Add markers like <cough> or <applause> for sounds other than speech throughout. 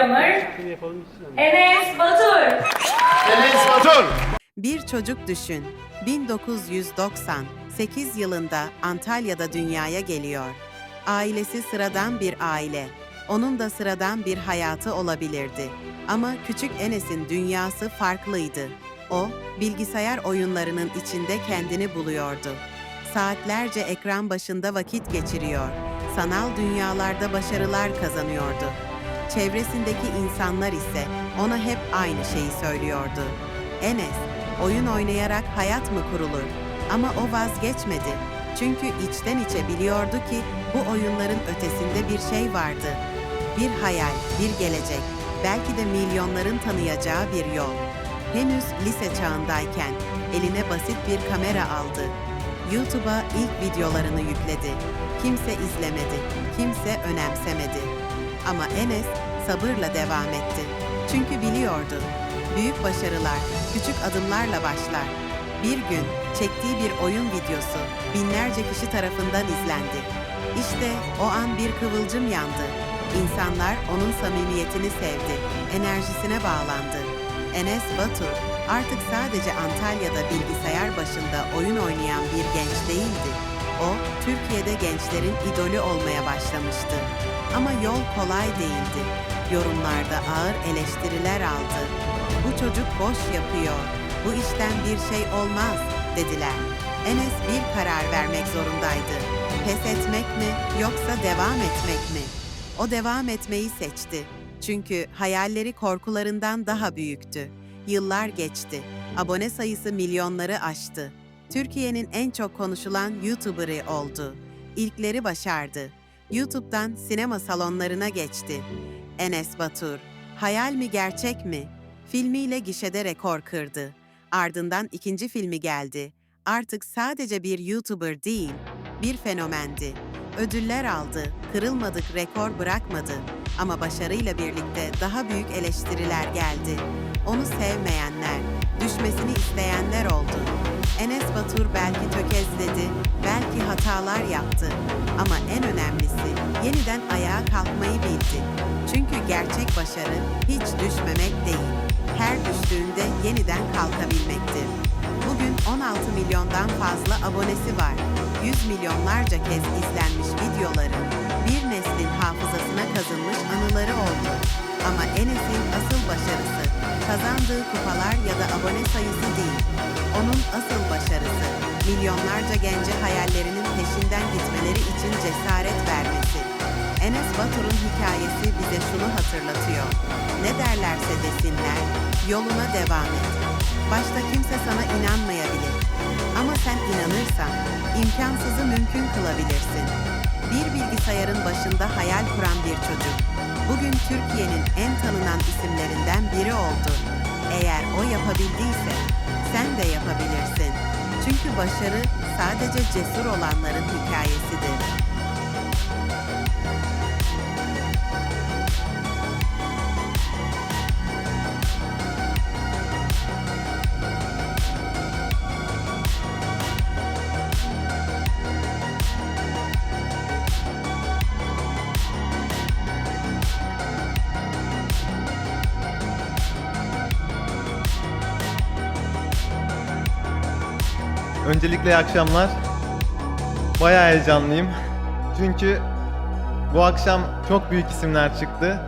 Instagrammer Enes Batur. Enes Batur. Bir çocuk düşün. 1990, 8 yılında Antalya'da dünyaya geliyor. Ailesi sıradan bir aile. Onun da sıradan bir hayatı olabilirdi. Ama küçük Enes'in dünyası farklıydı. O, bilgisayar oyunlarının içinde kendini buluyordu. Saatlerce ekran başında vakit geçiriyor. Sanal dünyalarda başarılar kazanıyordu. Çevresindeki insanlar ise ona hep aynı şeyi söylüyordu. Enes, oyun oynayarak hayat mı kurulur? Ama o vazgeçmedi. Çünkü içten içe biliyordu ki bu oyunların ötesinde bir şey vardı. Bir hayal, bir gelecek, belki de milyonların tanıyacağı bir yol. Henüz lise çağındayken eline basit bir kamera aldı. YouTube'a ilk videolarını yükledi. Kimse izlemedi, kimse önemsemedi. Ama Enes sabırla devam etti. Çünkü biliyordu. Büyük başarılar küçük adımlarla başlar. Bir gün çektiği bir oyun videosu binlerce kişi tarafından izlendi. İşte o an bir kıvılcım yandı. İnsanlar onun samimiyetini sevdi, enerjisine bağlandı. Enes Batur artık sadece Antalya'da bilgisayar başında oyun oynayan bir genç değildi. O, Türkiye'de gençlerin idolü olmaya başlamıştı. Ama yol kolay değildi. Yorumlarda ağır eleştiriler aldı. Bu çocuk boş yapıyor. Bu işten bir şey olmaz dediler. Enes bir karar vermek zorundaydı. Pes etmek mi yoksa devam etmek mi? O devam etmeyi seçti. Çünkü hayalleri korkularından daha büyüktü. Yıllar geçti. Abone sayısı milyonları aştı. Türkiye'nin en çok konuşulan YouTuber'ı oldu. İlkleri başardı. YouTube'dan sinema salonlarına geçti. Enes Batur, hayal mi gerçek mi? Filmiyle gişede rekor kırdı. Ardından ikinci filmi geldi. Artık sadece bir YouTuber değil, bir fenomendi. Ödüller aldı, kırılmadık rekor bırakmadı. Ama başarıyla birlikte daha büyük eleştiriler geldi. Onu sevmeyenler, düşmesini isteyenler oldu. Enes Batur belki tökezledi, belki hatalar yaptı. Ama en önemlisi yeniden ayağa kalkmayı bildi. Çünkü gerçek başarı hiç düşmemek değil, her düştüğünde yeniden kalkabilmektir. Bugün 16 milyondan fazla abonesi var. 100 milyonlarca kez izlenmiş videoları, bir neslin hafızasına kazınmış anıları oldu. Ama Enes'in asıl başarısı, kazandığı kupalar ya da abone sayısı değil. Onun asıl başarısı, milyonlarca gence hayallerinin peşinden gitmeleri için cesaret vermesi. Enes Batur'un hikayesi bize şunu hatırlatıyor. Ne derlerse desinler, yoluna devam et. Başta kimse sana inanmayabilir. Ama sen inanırsan, imkansızı mümkün kılabilirsin. Bir bilgisayarın başında hayal kuran bir çocuk, bugün Türkiye'nin en tanınan isimlerinden biri oldu. Eğer o yapabildiyse, sen de yapabilirsin. Çünkü başarı sadece cesur olanların hikayesidir. Öncelikle iyi akşamlar. Bayağı heyecanlıyım. Çünkü bu akşam çok büyük isimler çıktı.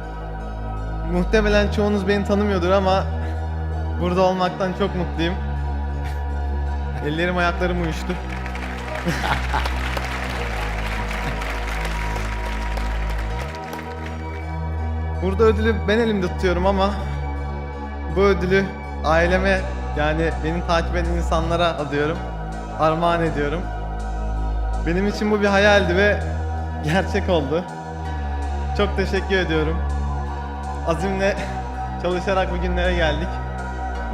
Muhtemelen çoğunuz beni tanımıyordur ama burada olmaktan çok mutluyum. <laughs> Ellerim ayaklarım uyuştu. <laughs> Burada ödülü ben elimde tutuyorum ama bu ödülü aileme yani beni takip eden insanlara adıyorum. Armağan ediyorum. Benim için bu bir hayaldi ve gerçek oldu. Çok teşekkür ediyorum. Azimle çalışarak bugünlere geldik.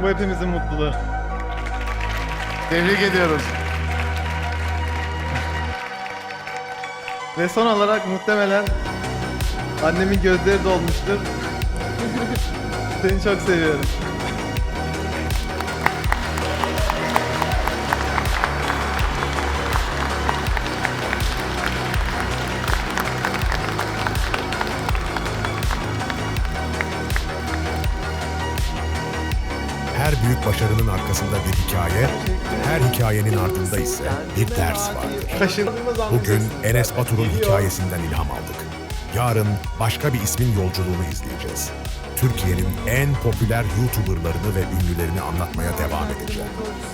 Bu hepimizin mutluluğu. Tebrik ediyoruz. Ve son olarak muhtemelen annemin gözleri dolmuştur. <laughs> Seni çok seviyorum. Büyük başarının arkasında bir hikaye, her hikayenin ardında ise bir ders vardır. Bugün Enes Batur'un hikayesinden ilham aldık. Yarın başka bir ismin yolculuğunu izleyeceğiz. Türkiye'nin en popüler YouTuber'larını ve ünlülerini anlatmaya devam edeceğim.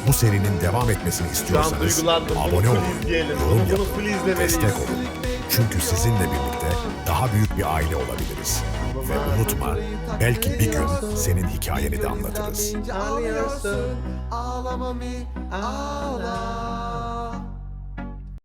Bu serinin devam etmesini istiyorsanız abone olun, yorum yapın, destek olun. Çünkü sizinle birlikte daha büyük bir aile olabiliriz. Ve unutma, belki bir gün senin hikayeni de anlatırız. Ağlıyorsun, ağlama mi, ağla.